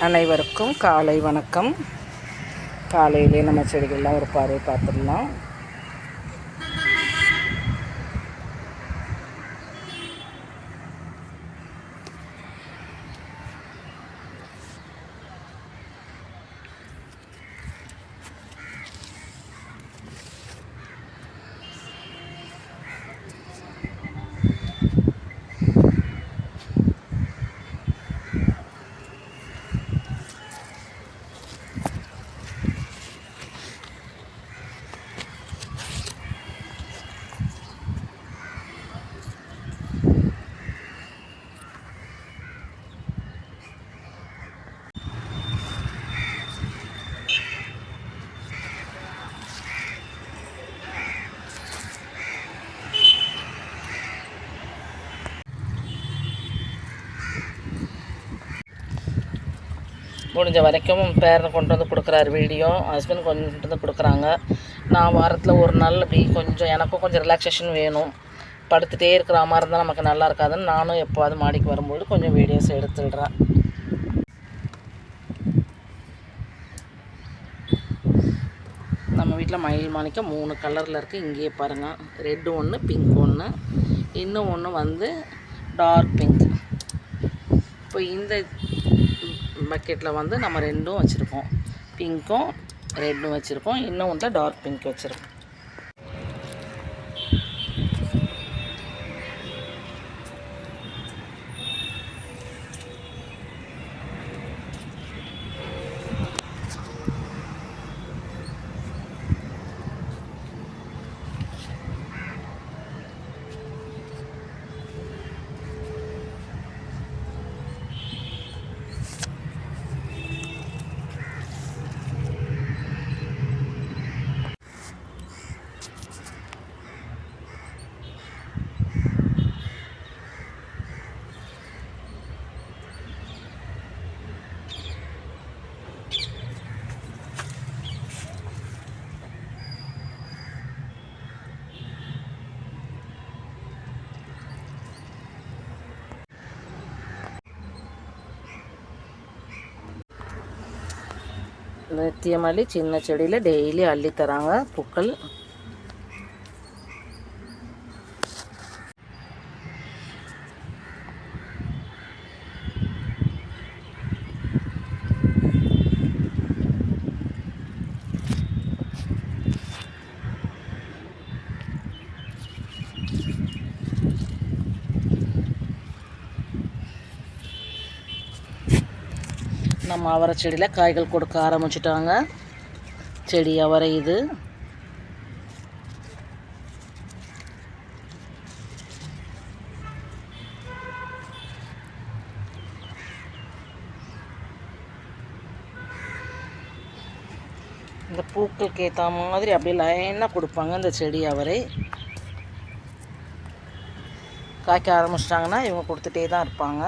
அனைவருக்கும் காலை வணக்கம். காலையிலே நம்ம செடிகள்லாம் ஒரு பார்வை பார்த்துடலாம். முடிஞ்ச வரைக்கும் பேரனை கொண்டு வந்து கொடுக்குறாரு வீடியோ. ஹஸ்பண்ட் கொண்டு வந்து கொடுக்குறாங்க. நான் வாரத்தில் ஒரு நாள் அப்படி கொஞ்சம் எனக்கும் கொஞ்சம் ரிலாக்ஸேஷன் வேணும். படுத்துகிட்டே இருக்கிற மாதிரி இருந்தால் நமக்கு நல்லா இருக்காதுன்னு நானும் எப்போவாது மாடிக்கு வரும்போது கொஞ்சம் வீடியோஸ் எடுத்துடுறேன். நம்ம வீட்டில் மயில் மாணிக்கம் மூணு கலரில் இருக்குது இங்கேயே பாருங்கள் ரெட்டு ஒன்று பிங்க் ஒன்று இன்னும் ஒன்று வந்து டார்க் பிங்க் இப்போ இந்த பக்கெட்டில் வந்து நம்ம ரெண்டும் வச்சுருக்கோம். பிங்க்கும் ரெட்டும் வச்சுருக்கோம். இன்னும் வந்து டார்க் பிங்க் வச்சுருக்கோம். நித்தியமல்லி சின்ன செடியில் டெய்லி அள்ளி தராங்க பூக்கள் நம்ம அவரை செடியில் காய்கள் கொடுக்க ஆரம்பிச்சிட்டாங்க. செடி அவரை இது இந்த பூக்களுக்கு ஏற்ற மாதிரி அப்படியே லைனாக கொடுப்பாங்க இந்த செடி அவரை. காய்க்க ஆரம்பிச்சிட்டாங்கன்னா இவங்க கொடுத்துட்டே தான் இருப்பாங்க.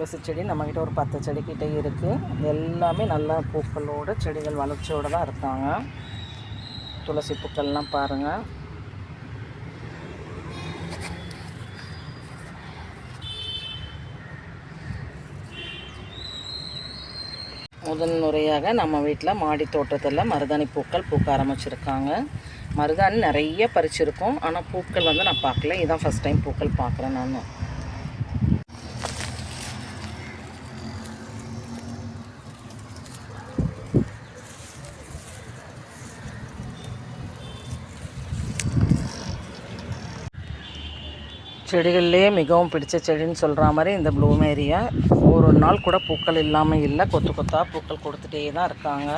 துளசி செடி நம்மக்கிட்ட ஒரு பத்து செடிக்கிட்டே இருக்குது எல்லாமே நல்லா பூக்களோடு செடிகள் வளர்ச்சியோடு தான் இருக்காங்க. துளசி பூக்கள்லாம் பாருங்கள் முதல் முறையாக நம்ம வீட்டில் மாடி தோட்டத்தில் மருதாணி பூக்கள் பூக்க ஆரம்பிச்சிருக்காங்க. மருதாணி நிறைய பறிச்சிருக்கோம். ஆனால் பூக்கள் வந்து நான் பார்க்கல. இதுதான் ஃபஸ்ட் டைம் பூக்கள் பார்க்குறேன் நான். செடிகள்லேயே மிகவும் பிடிச்ச செடின்னு சொல்கிற மாதிரி இந்த ப்ளூமேரியா ஒரு நாள் கூட பூக்கள் இல்லாமல் இல்லை. கொத்து கொத்தாக பூக்கள் கொடுத்துட்டே தான் இருக்காங்க.